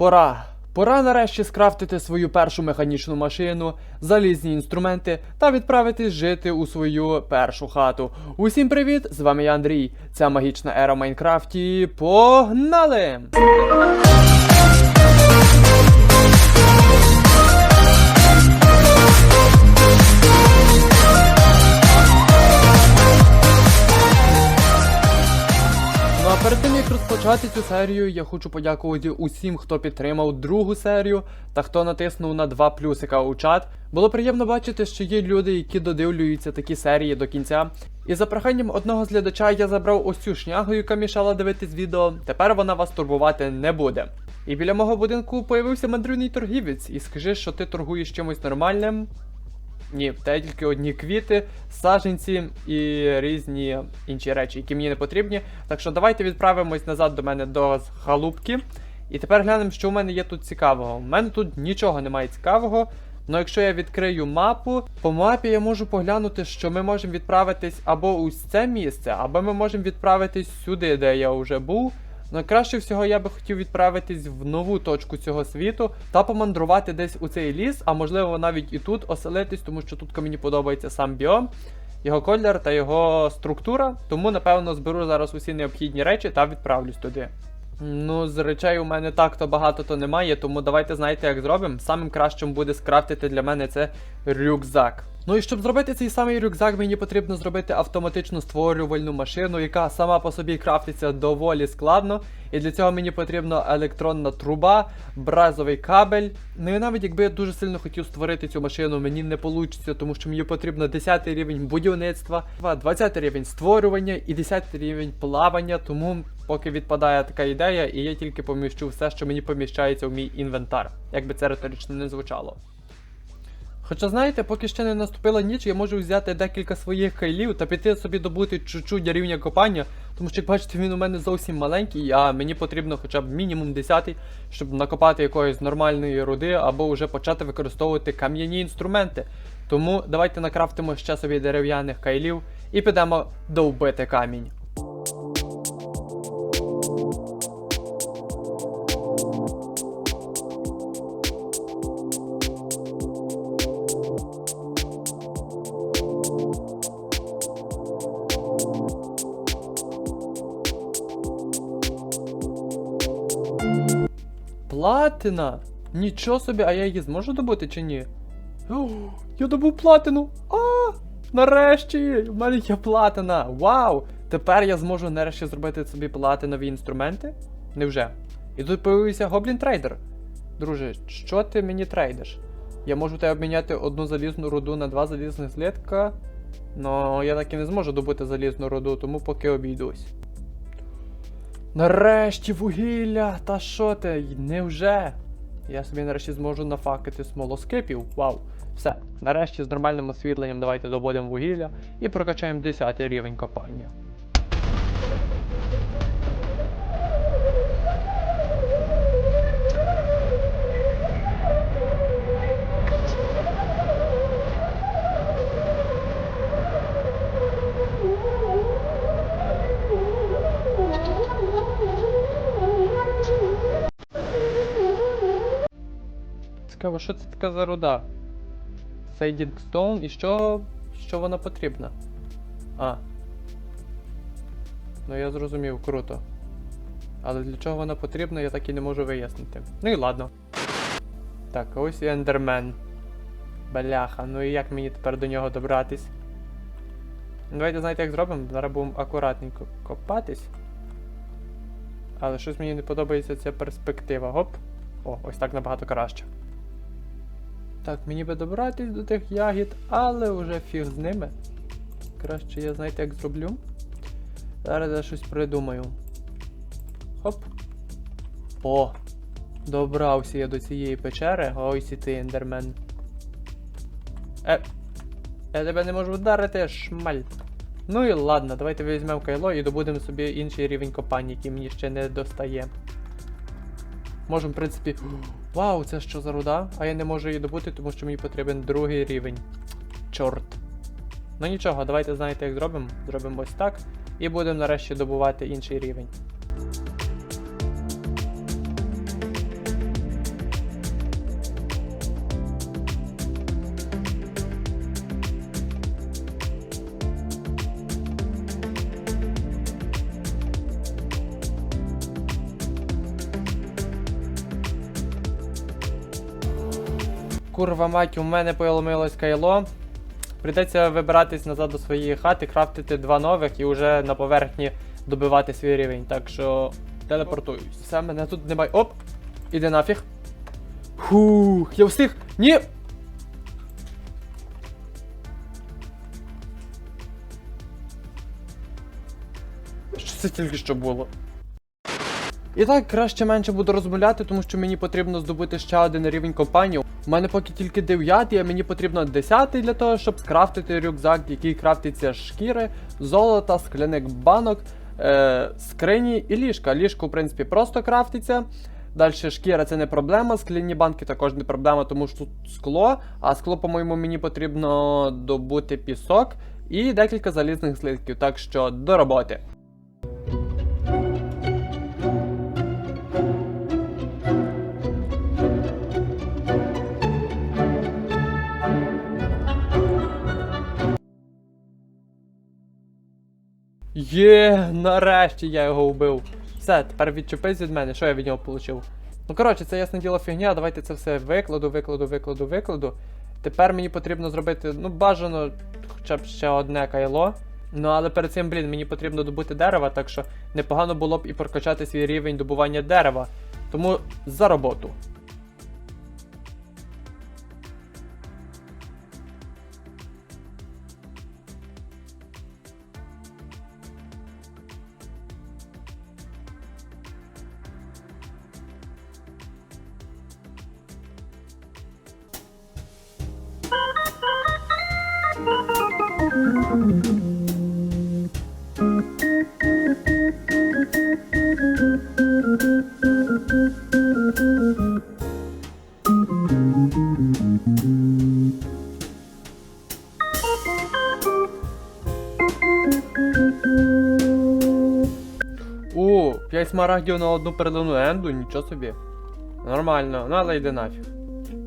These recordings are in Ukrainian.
Пора. Пора нарешті скрафтити свою першу механічну машину, залізні інструменти та відправитись жити у свою першу хату. Усім привіт! З вами я Андрій. Ця магічна ера Майнкрафті. Погнали! Перед тим як розпочати цю серію, я хочу подякувати усім, хто підтримав другу серію та хто натиснув на два плюсика у чат. Було приємно бачити, що є люди, які додивлюються такі серії до кінця. І за проханням одного з глядача я забрав ось цю шнягу, яка мішала дивитись відео. Тепер вона вас турбувати не буде. І біля мого будинку появився мандрівний торгівець, і скажи, що ти торгуєш чимось нормальним. Ні, в тебе тільки одні квіти, саженці і різні інші речі, які мені не потрібні. Так що давайте відправимось назад до мене до халупки. І тепер глянемо, що у мене є тут цікавого. У мене тут нічого немає цікавого. Але якщо я відкрию мапу, по мапі я можу поглянути, що ми можемо відправитись або у це місце, або ми можемо відправитись сюди, де я вже був. Ну, краще всього я би хотів відправитись в нову точку цього світу та помандрувати десь у цей ліс, а можливо навіть і тут оселитись, тому що тут мені подобається сам біом, його колір та його структура. Тому, напевно, зберу зараз усі необхідні речі та відправлюсь туди. Ну, з речей у мене так-то багато то немає, тому давайте знаєте, як зробимо. Самим кращим буде скрафтити для мене це рюкзак. Ну і щоб зробити цей самий рюкзак, мені потрібно зробити автоматичну створювальну машину, яка сама по собі крафтиться доволі складно. І для цього мені потрібна електронна труба, бразовий кабель. Ну і навіть якби я дуже сильно хотів створити цю машину, мені не вийде, тому що мені потрібно 10 рівень будівництва, 20 рівень створювання і 10 рівень плавання. Тому поки відпадає така ідея, і я тільки поміщу все, що мені поміщається в мій інвентар, як би це риторично не звучало. Хоча, знаєте, поки ще не наступила ніч, я можу взяти декілька своїх кайлів та піти собі добути чуть-чуть рівня копання, тому що, як бачите, він у мене зовсім маленький, а мені потрібно хоча б мінімум 10, щоб накопати якоїсь нормальної руди або вже почати використовувати кам'яні інструменти. Тому давайте накрафтимо ще собі дерев'яних кайлів і підемо довбити камінь. Платина! Нічого собі, а я її зможу добути чи ні? О, я добув платину! А! Нарешті! В мене є платина! Вау! Тепер я зможу нарешті зробити собі платинові інструменти? Невже? І тут появився Гоблін Трейдер. Друже, що ти мені трейдиш? Я можу тебе обміняти одну залізну руду на два залізних злитка. Ну, я так і не зможу добути залізну руду, тому поки обійдусь. Нарешті вугілля! Та що ти? Невже? Я собі нарешті зможу нафакати смолоскипів. Вау! Все, нарешті з нормальним освітленням давайте добудемо вугілля і прокачаємо 10 рівень копання. Цікаво, що це така за руда? Stone і що. що вона потрібна? А. Ну я зрозумів, круто. Але для чого вона потрібна, я так і не можу вияснити. Ну і ладно. Так, ось і ендермен. Бляха, ну і як мені тепер до нього добратись? Давайте знаєте, як зробимо? Зараз будемо акуратненько копатись. Але щось мені не подобається ця перспектива. Гоп. О, ось так набагато краще. Так, мені би добратись до тих ягід, але вже фіг з ними. Краще я знаєте, як зроблю. Зараз я щось придумаю. Хоп. О! Добрався я до цієї печери. Ось і ти, ендермен. Е. Я тебе не можу вдарити, шмаль. Ну і ладно, давайте візьмемо кайло і добудемо собі інший рівень копання, який мені ще не достає. Можемо, в принципі. Вау, це що за руда? А я не можу її добути, тому що мені потрібен другий рівень. Чорт. Ну нічого, давайте знаєте, як зробимо. Зробимо ось так. І будемо нарешті добувати інший рівень. Курва мать, у мене поломилось кайло. Прийдеться вибиратись назад до своєї хати, крафтити два нових і вже на поверхні добивати свій рівень. Так що телепортуюсь. Все, мене тут немає. Оп! Іди нафіг. Фух, я встиг! Ні! Що це тільки що було? І так, краще менше буду розмовляти, тому що мені потрібно здобути ще один рівень компанії. У мене поки тільки 9, а мені потрібно 10 для того, щоб скрафтити рюкзак, який крафтиться з шкіри, золота, скляних банок, е, скрині і ліжка. Ліжко, в принципі, просто крафтиться. Далі шкіра це не проблема, скляні банки також не проблема, тому що тут скло. А скло, по-моєму, мені потрібно добути пісок і декілька залізних слитків. Так що до роботи. Є, нарешті я його вбив. Все, тепер відчепись від мене, що я від нього отримав? Ну коротше, це ясне діло фігня, давайте це все викладу, викладу, викладу, викладу. Тепер мені потрібно зробити, ну, бажано хоча б ще одне кайло. Ну, але перед цим, блін, мені потрібно добути дерева, так що непогано було б і прокачати свій рівень добування дерева. Тому за роботу. О, 5 смарагдів на одну перлину енду, нічого собі. Нормально, ну але йди нафіг.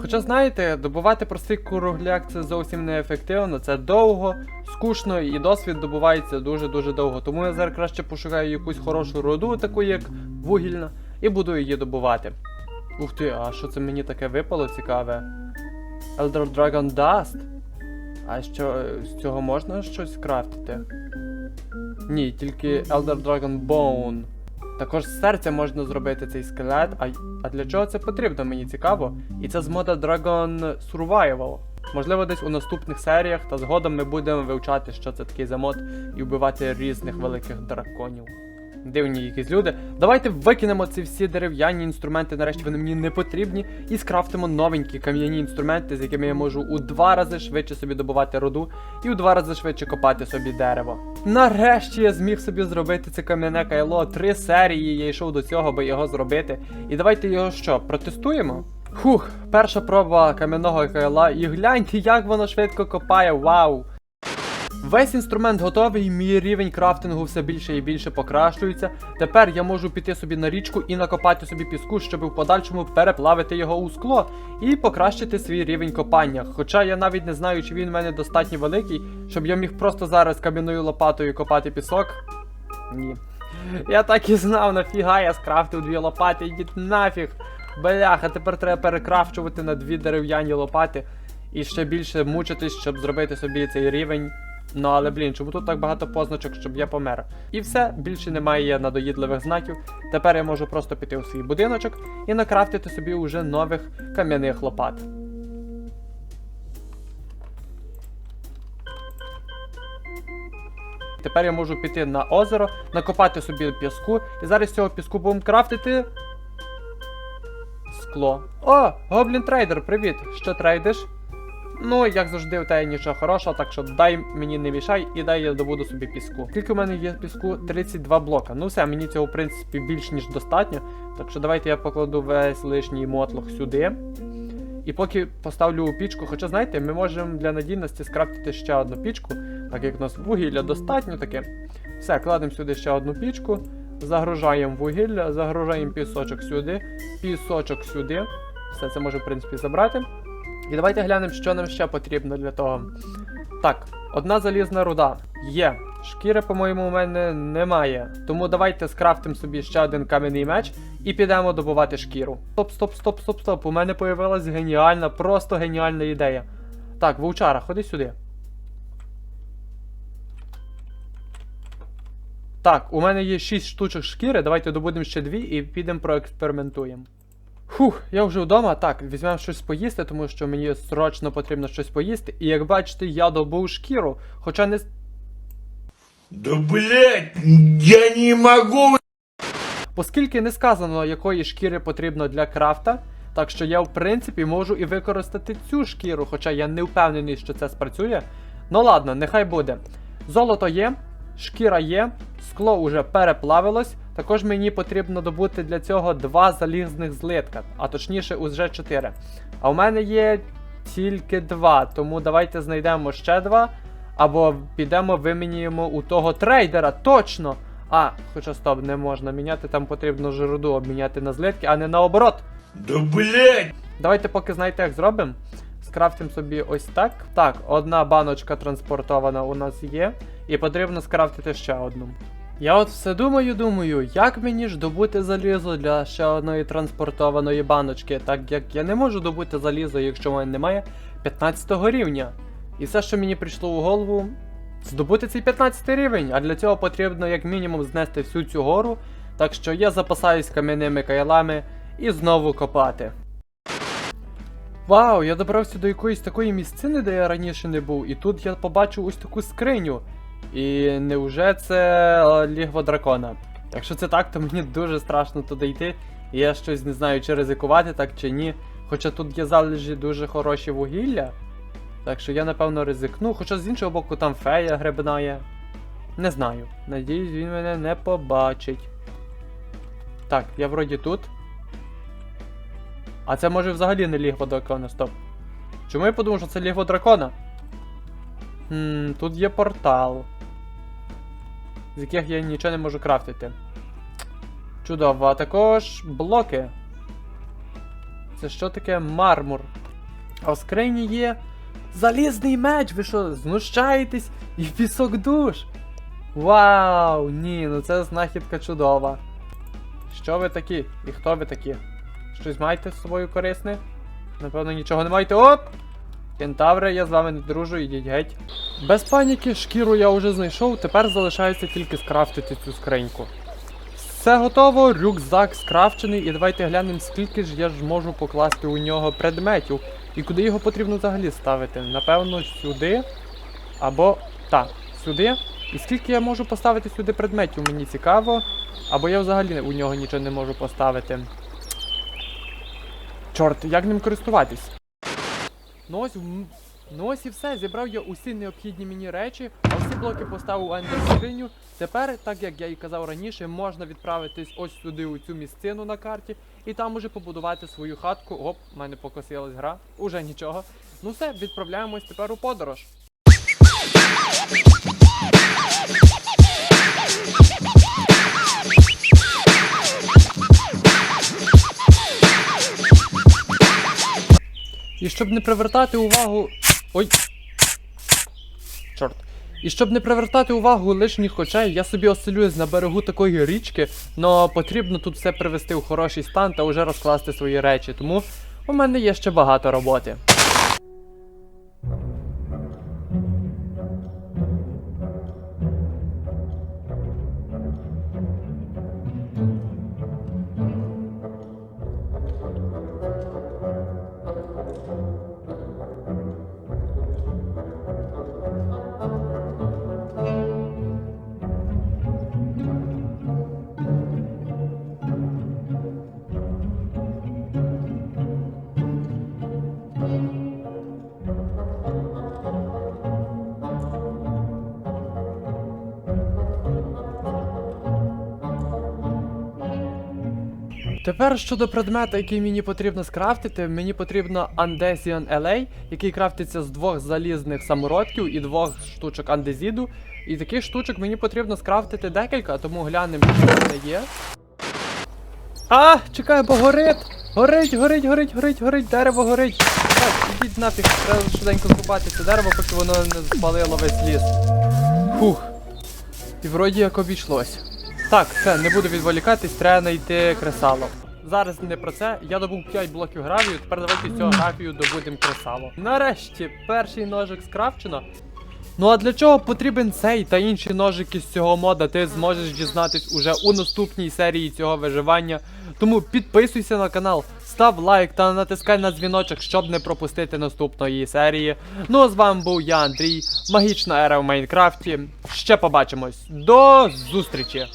Хоча знаєте, добувати простий кругляк це зовсім не ефективно, це довго, скучно і досвід добувається дуже-дуже довго. Тому я зараз краще пошукаю якусь хорошу руду, таку як вугільна, і буду її добувати. Ух ти, а що це мені таке випало цікаве? Elder Dragon Dust? А що, е, з цього можна щось крафтити? Ні, тільки Elder Dragon Bone. Також з серця можна зробити цей скелет. А, а для чого це потрібно, мені цікаво. І це з мода Dragon Survival. Можливо, десь у наступних серіях, та згодом ми будемо вивчати, що це такий за мод, і вбивати різних великих драконів. Дивні якісь люди. Давайте викинемо ці всі дерев'яні інструменти, нарешті вони мені не потрібні, і скрафтимо новенькі кам'яні інструменти, з якими я можу у два рази швидше собі добувати руду і у два рази швидше копати собі дерево. Нарешті я зміг собі зробити це кам'яне кайло. Три серії я йшов до цього, аби його зробити. І давайте його що, протестуємо? Фух, перша проба кам'яного кайла, і гляньте, як воно швидко копає, вау! Весь інструмент готовий, мій рівень крафтингу все більше і більше покращується. Тепер я можу піти собі на річку і накопати собі піску, щоб в подальшому переплавити його у скло і покращити свій рівень копання. Хоча я навіть не знаю, чи він в мене достатньо великий, щоб я міг просто зараз кам'яною лопатою копати пісок. Ні. Я так і знав, нафіга я скрафтив дві лопати, йдіть нафіг. Бляха, тепер треба перекрафчувати на дві дерев'яні лопати і ще більше мучитись, щоб зробити собі цей рівень. Ну але блін, чому тут так багато позначок, щоб я помер? І все, більше немає надоїдливих знаків. Тепер я можу просто піти у свій будиночок і накрафтити собі уже нових кам'яних лопат. Тепер я можу піти на озеро, накопати собі піску, і зараз з цього піску будемо крафтити. Скло. О, Гоблін трейдер, привіт! Що трейдиш? Ну, як завжди, у тебе нічого хорошого, так що дай мені не мішай і дай я добуду собі піску. Скільки у мене є піску? 32 блока. Ну все, мені цього в принципі більш ніж достатньо. Так що давайте я покладу весь лишній мотлох сюди. І поки поставлю пічку, хоча знаєте, ми можемо для надійності скрафтити ще одну пічку, так як у нас вугілля достатньо таке. Все, кладемо сюди ще одну пічку, загружаємо вугілля, загружаємо пісочок сюди, пісочок сюди. Все це можемо, в принципі, забрати. І давайте глянемо, що нам ще потрібно для того. Так, одна залізна руда. Є. Шкіри, по-моєму, у мене немає. Тому давайте скрафтимо собі ще один кам'яний меч і підемо добувати шкіру. Стоп, стоп, стоп, стоп, стоп. У мене появилась геніальна, просто геніальна ідея. Так, вовчара, ходи сюди. Так, у мене є 6 штучок шкіри, давайте добудемо ще дві і підемо проекспериментуємо. Фух, я вже вдома. Так, візьмемо щось поїсти, тому що мені срочно потрібно щось поїсти. І як бачите, я добув шкіру, хоча не. Да блять, я не могу. Оскільки не сказано, якої шкіри потрібно для крафта, так що я в принципі можу і використати цю шкіру, хоча я не впевнений, що це спрацює. Ну ладно, нехай буде. Золото є, шкіра є, скло уже переплавилось. Також мені потрібно добути для цього два залізних злитка, а точніше уже чотири. А у мене є тільки два, тому давайте знайдемо ще два. Або підемо виміняємо у того трейдера, точно! А, хоча стоп, не можна міняти, там потрібно ж руду обміняти на злитки, а не наоборот. Да блять. Давайте поки знаєте, як зробимо. Скрафтимо собі ось так. Так, одна баночка транспортована у нас є, і потрібно скрафтити ще одну. Я от все думаю, думаю, як мені ж добути залізо для ще одної транспортованої баночки, так як я не можу добути залізо, якщо в мене немає 15 рівня. І все, що мені прийшло у голову, здобути цей 15 рівень, а для цього потрібно як мінімум знести всю цю гору. Так що я запасаюсь кам'яними кайлами і знову копати. Вау, я добрався до якоїсь такої місцини, де я раніше не був, і тут я побачив ось таку скриню. І невже це е, лігво дракона? Якщо це так, то мені дуже страшно туди йти. І я щось не знаю, чи ризикувати так чи ні. Хоча тут є залежі дуже хороші вугілля. Так що я напевно ризикну, хоча з іншого боку там фея грибна є. Не знаю. Надіюсь, він мене не побачить. Так, я вроді тут. А це може взагалі не лігво дракона, стоп. Чому я подумав, що це лігво дракона? Хм, тут є портал. З яких я нічого не можу крафтити. Чудово, а також блоки. Це що таке мармур? А в скрині є залізний меч, ви що, знущаєтесь? І пісок душ. Вау! Ні, ну це знахідка чудова. Що ви такі? І хто ви такі? Щось маєте з собою корисне? Напевно, нічого не маєте. Оп! Кентавре, я з вами не дружу, ідіть геть. Без паніки, шкіру я вже знайшов, тепер залишається тільки скрафтити цю скриньку. Все готово, рюкзак скрафчений, і давайте глянемо, скільки ж я ж можу покласти у нього предметів. І куди його потрібно взагалі ставити? Напевно, сюди. Або. Так, сюди. І скільки я можу поставити сюди предметів, мені цікаво. Або я взагалі у нього нічого не можу поставити. Чорт, як ним користуватись? Ну ось, і все. Зібрав я усі необхідні мені речі, а всі блоки поставив у скриню. Тепер, так як я і казав раніше, можна відправитись ось сюди, у цю місцину на карті, і там уже побудувати свою хатку. Оп, в мене покосилась гра, уже нічого. Ну все, відправляємось тепер у подорож. І щоб не привертати увагу. Ой. Чорт. І щоб не привертати увагу лишніх очей, я собі оселююсь на берегу такої річки, але потрібно тут все привести у хороший стан та вже розкласти свої речі, тому у мене є ще багато роботи. Тепер щодо предмета, який мені потрібно скрафтити, мені потрібно Andesian LA, який крафтиться з двох залізних самородків і двох штучок андезіду. І таких штучок мені потрібно скрафтити декілька, тому глянемо, що в є. А, чекай, бо горить! Горить, горить, горить, горить, горить, дерево горить. Так, ідіть нафіг, треба швиденько це дерево, поки воно не спалило весь ліс. Фух. І вроді як обійшлось. Так, все, не буду відволікатись, треба знайти кресало. Зараз не про це. Я добув 5 блоків гравію, тепер давайте з цього гравію добудемо кресало. Нарешті, перший ножик скрафчено. Ну а для чого потрібен цей та інші ножики з цього мода, ти зможеш дізнатись уже у наступній серії цього виживання. Тому підписуйся на канал, став лайк та натискай на дзвіночок, щоб не пропустити наступної серії. Ну а з вами був я, Андрій, магічна ера в Майнкрафті. Ще побачимось. До зустрічі!